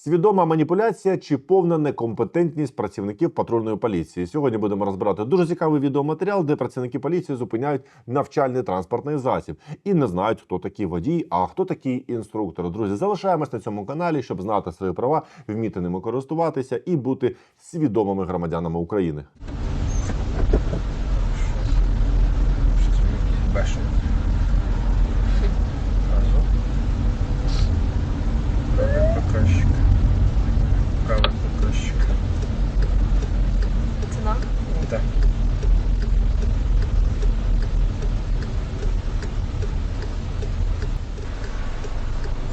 Свідома маніпуляція чи повна некомпетентність працівників патрульної поліції. Сьогодні будемо розбирати дуже цікавий відеоматеріал, де працівники поліції зупиняють навчальний транспортний засіб і не знають, хто такий водій, а хто такий інструктор. Друзі, залишаємось на цьому каналі, щоб знати свої права, вміти ними користуватися і бути свідомими громадянами України.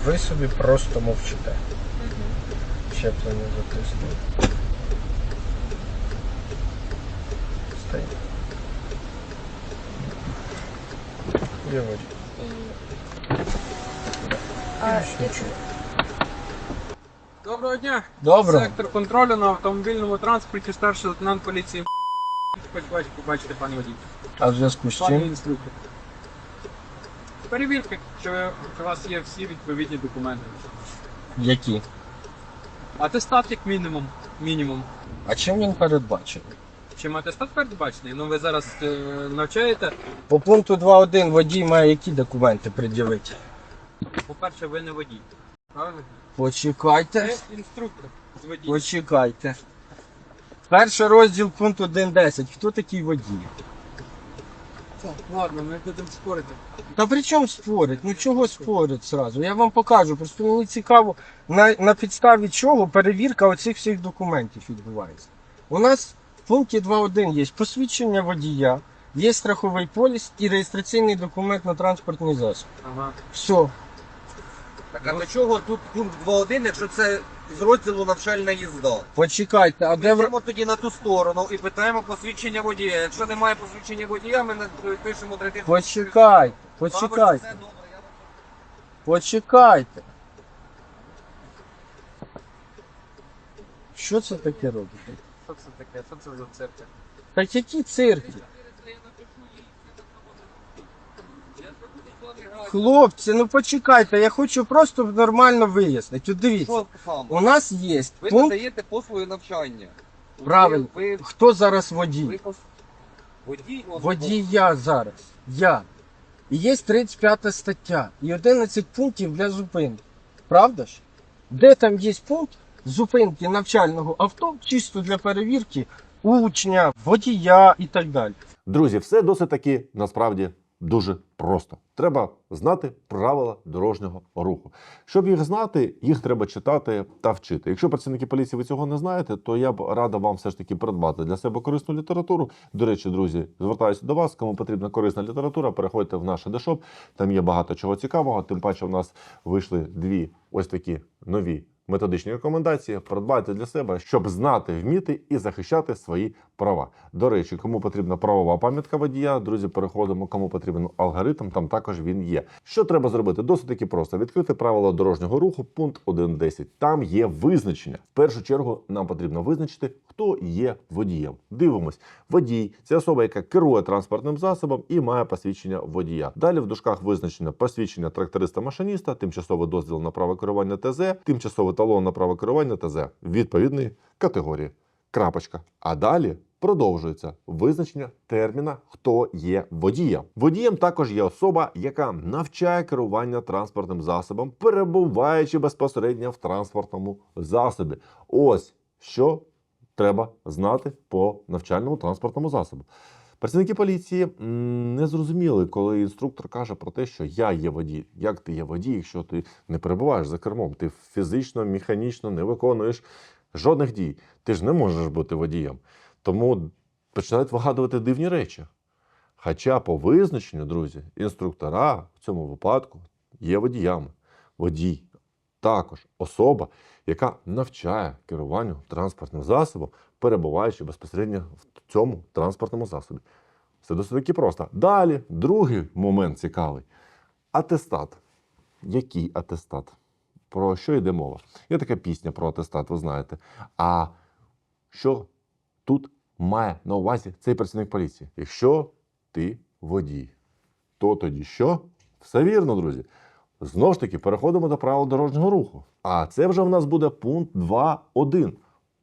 Ви собі просто мовчите. Щеплення затиснули. Стоїть. Я водій. А. Доброго дня. Добре. Сектор контролю на автомобільному транспорті, старший лейтенант поліції. Хоч бачите, побачите, пане водій. А в зв'язку з Пане чим? інструктор. Перевірте, ви- у вас є всі відповідні документи. Які? Атестат як мінімум. Мінімум. А чим він передбачений? Чим атестат передбачений? Ну ви зараз е, навчаєте. По пункту 2.1 водій має які документи пред'явити? По-перше, ви не водій. Правильно? Почекайте. Це інструктор з водій. Почекайте. Перший розділ пункт 1.10. Хто такий водій? Ладно, ми будемо спорити. Та при чому спорить? Ну чого спорить зразу? Я вам покажу. Просто мені цікаво, на, на підставі чого перевірка оцих всіх документів відбувається. У нас в пункті 2.1 є посвідчення водія, є страховий поліс і реєстраційний документ на транспортний засіб. Ага. Все. Так а до чого тут пункт 2.1, якщо це з розділу навчальна їзда? Почекайте, а де в... Йдемо тоді на ту сторону і питаємо посвідчення водія. Якщо немає посвідчення водія, ми не- пишемо третій. Почекайте, почекайте, почекайте. Що це таке робите? Що це таке? Що це за церква? Так які цирки? Хлопці, ну почекайте, я хочу просто нормально вияснити. От дивіться, Що саме? у нас є Ви пункт, надаєте послуги навчання. Правильно. Ви, ви, хто зараз ви, водій? пос- водій, Водій я зараз. Я. І є 35 стаття і 11 пунктів для зупинки. Правда ж? Де там є пункт зупинки навчального авто чисто для перевірки учня, водія і так далі. Друзі, все досить таки насправді дуже просто. Треба знати правила дорожнього руху. Щоб їх знати, їх треба читати та вчити. Якщо працівники поліції ви цього не знаєте, то я б рада вам все ж таки придбати для себе корисну літературу. До речі, друзі, звертаюся до вас. Кому потрібна корисна література, переходьте в наш дешоп. Там є багато чого цікавого. Тим паче, в нас вийшли дві ось такі нові. Методичні рекомендації придбайте для себе, щоб знати, вміти і захищати свої права. До речі, кому потрібна правова пам'ятка водія, друзі, переходимо. Кому потрібен алгоритм, там також він є. Що треба зробити? Досить таки просто відкрити правила дорожнього руху, пункт 1.10. Там є визначення. В першу чергу нам потрібно визначити, хто є водієм. Дивимось, водій це особа, яка керує транспортним засобом і має посвідчення водія. Далі в дужках визначено посвідчення тракториста-машиніста, тимчасовий дозвіл на право керування ТЗ, тимчасовий талон на право керування ТЗ відповідної категорії. Крапочка. А далі продовжується визначення терміна, хто є водієм. Водієм також є особа, яка навчає керування транспортним засобом, перебуваючи безпосередньо в транспортному засобі. Ось що треба знати по навчальному транспортному засобу. Працівники поліції не зрозуміли, коли інструктор каже про те, що я є водій. Як ти є водій, якщо ти не перебуваєш за кермом? Ти фізично, механічно не виконуєш жодних дій. Ти ж не можеш бути водієм. Тому починають вигадувати дивні речі. Хоча по визначенню, друзі, інструктора в цьому випадку є водіями. Водій також особа, яка навчає керуванню транспортним засобом, перебуваючи безпосередньо в цьому транспортному засобі. Все досить таки просто. Далі, другий момент цікавий. Атестат. Який атестат? Про що йде мова? Є така пісня про атестат, ви знаєте. А що тут має на увазі цей працівник поліції? Якщо ти водій, то тоді що? Все вірно, друзі. Знову ж таки, переходимо до правил дорожнього руху. А це вже в нас буде пункт 2.1.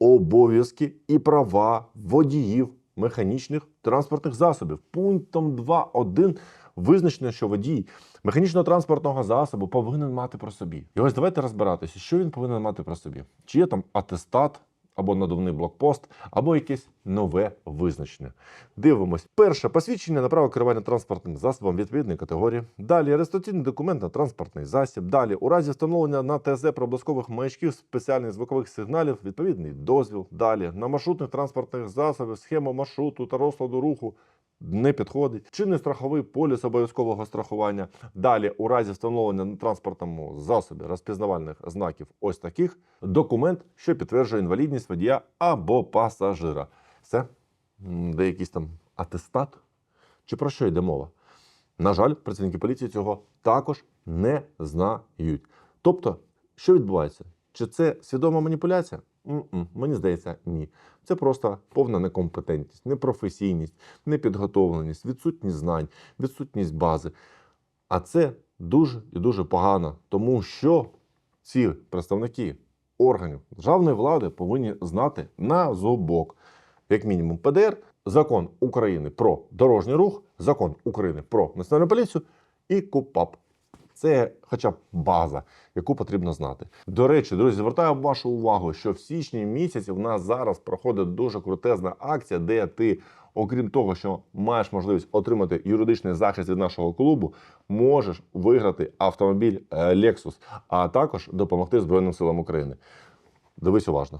Обов'язки і права водіїв механічних транспортних засобів. Пунктом 2.1 визначено, що водій механічного транспортного засобу повинен мати про собі. І ось давайте розбиратися, що він повинен мати про собі. Чи є там атестат, або надувний блокпост, або якесь нове визначення. Дивимось. Перше посвідчення на право керування транспортним засобом відповідної категорії. Далі реєстраційний документ на транспортний засіб. Далі, у разі встановлення на ТЗ проблискових маячків спеціальних звукових сигналів, відповідний дозвіл. Далі на маршрутних транспортних засобів, схему маршруту та розкладу руху. Не підходить. Чинний страховий поліс обов'язкового страхування. Далі, у разі встановлення на транспортному засобі розпізнавальних знаків ось таких документ, що підтверджує інвалідність водія або пасажира. Все? Де якийсь там атестат? Чи про що йде мова? На жаль, працівники поліції цього також не знають. Тобто, що відбувається? Чи це свідома маніпуляція? М-м, Мені здається, ні. Це просто повна некомпетентність, непрофесійність, непідготовленість, відсутність знань, відсутність бази. А це дуже і дуже погано, тому що ці представники органів державної влади повинні знати на зубок, як мінімум, ПДР, закон України про дорожній рух, закон України про національну поліцію і КУПАП. Це хоча б база, яку потрібно знати. До речі, друзі, звертаю вашу увагу, що в січні місяці в нас зараз проходить дуже крутезна акція, де ти, окрім того, що маєш можливість отримати юридичний захист від нашого клубу, можеш виграти автомобіль е, Lexus, а також допомогти Збройним силам України. Дивись уважно.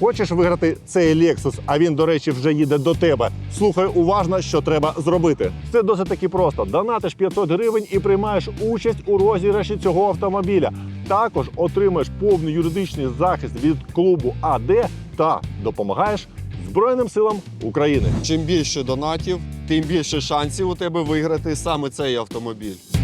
Хочеш виграти цей Lexus, а він, до речі, вже їде до тебе. Слухай уважно, що треба зробити. Це досить таки просто. Донатиш 500 гривень і приймаєш участь у розіграші цього автомобіля. Також отримаєш повний юридичний захист від клубу АД та допомагаєш Збройним силам України. Чим більше донатів, тим більше шансів у тебе виграти саме цей автомобіль.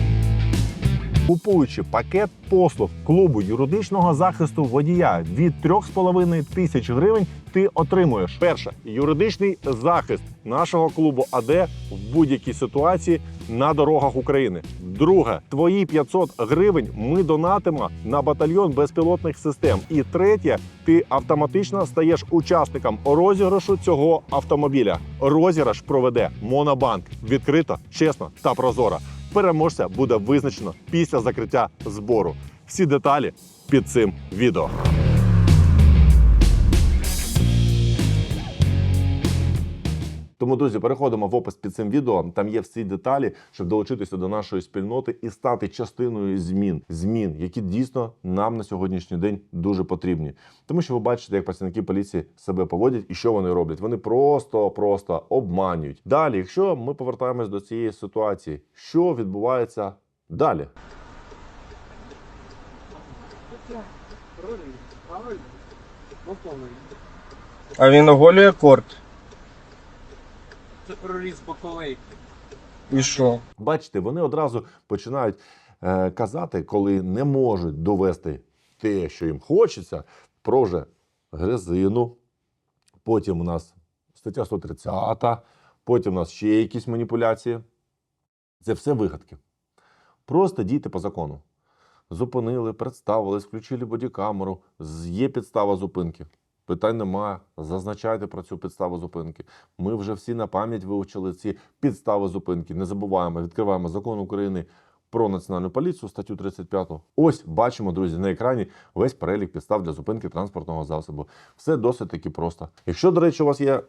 Купуючи пакет послуг клубу юридичного захисту водія від 3,5 тисяч гривень, ти отримуєш перше юридичний захист нашого клубу АД в будь-якій ситуації на дорогах України. Друге, твої 500 гривень ми донатимо на батальйон безпілотних систем. І третє, ти автоматично стаєш учасником розіграшу цього автомобіля. Розіграш проведе Монобанк відкрито, чесно та прозоро. Переможця буде визначено після закриття збору. Всі деталі під цим відео. Тому, друзі, переходимо в опис під цим відео. Там є всі деталі, щоб долучитися до нашої спільноти і стати частиною змін, змін, які дійсно нам на сьогоднішній день дуже потрібні. Тому що ви бачите, як працівники поліції себе поводять і що вони роблять. Вони просто-просто обманюють. Далі, якщо ми повертаємось до цієї ситуації, що відбувається далі? А він оголює корт. Проріз боковий. І що? Бачите, вони одразу починають е, казати, коли не можуть довести те, що їм хочеться, про вже грезину. Потім у нас стаття 130, потім у нас ще якісь маніпуляції. Це все вигадки. Просто дійте по закону. Зупинили, представились, включили бодікамеру, є підстава зупинки. Питань немає. Зазначайте про цю підставу зупинки. Ми вже всі на пам'ять вивчили ці підстави зупинки. Не забуваємо, відкриваємо закон України про національну поліцію, статтю 35. Ось бачимо, друзі, на екрані весь перелік підстав для зупинки транспортного засобу. Все досить таки просто. Якщо, до речі, у вас є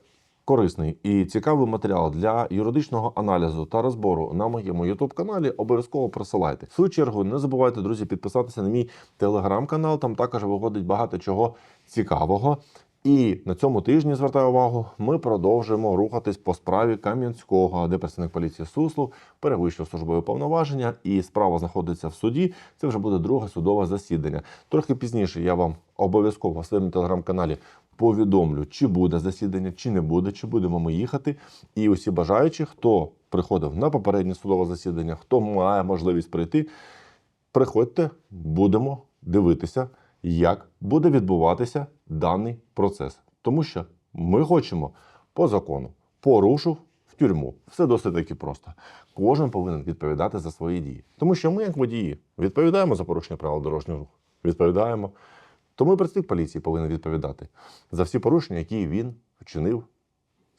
корисний і цікавий матеріал для юридичного аналізу та розбору на моєму youtube каналі обов'язково присилайте. В свою чергу не забувайте, друзі, підписатися на мій телеграм-канал. Там також виходить багато чого цікавого. І на цьому тижні звертаю увагу, ми продовжуємо рухатись по справі Кам'янського, де працівник поліції Суслов перевищив службове повноваження, і справа знаходиться в суді. Це вже буде друге судове засідання. Трохи пізніше я вам обов'язково в своєму телеграм-каналі повідомлю, чи буде засідання, чи не буде, чи будемо ми їхати. І усі бажаючі, хто приходив на попереднє судове засідання, хто має можливість прийти, приходьте, будемо дивитися, як буде відбуватися даний процес. Тому що ми хочемо по закону. Порушив, в тюрму. Все досить таки просто. Кожен повинен відповідати за свої дії. Тому що ми, як водії, відповідаємо за порушення правил дорожнього руху. Відповідаємо. Тому і працівник поліції повинен відповідати за всі порушення, які він вчинив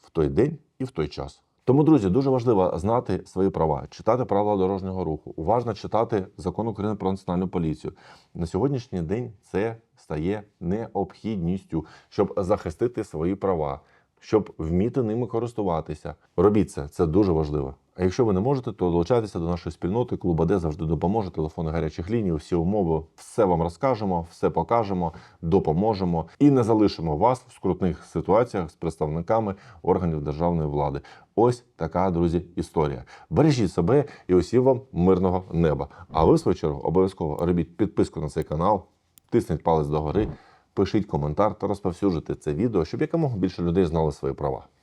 в той день і в той час. Тому, друзі, дуже важливо знати свої права, читати правила дорожнього руху, уважно читати закон України про національну поліцію. На сьогоднішній день це стає необхідністю, щоб захистити свої права, щоб вміти ними користуватися. Робіть це, це дуже важливо. А якщо ви не можете, то долучайтеся до нашої спільноти. Клуб АД завжди допоможе. Телефони гарячих ліній, всі умови, все вам розкажемо, все покажемо, допоможемо і не залишимо вас в скрутних ситуаціях з представниками органів державної влади. Ось така, друзі, історія. Бережіть себе і усім вам мирного неба. А ви, в свою чергу, обов'язково робіть підписку на цей канал, тисніть палець догори, пишіть коментар та розповсюджуйте це відео, щоб якомога більше людей знали свої права.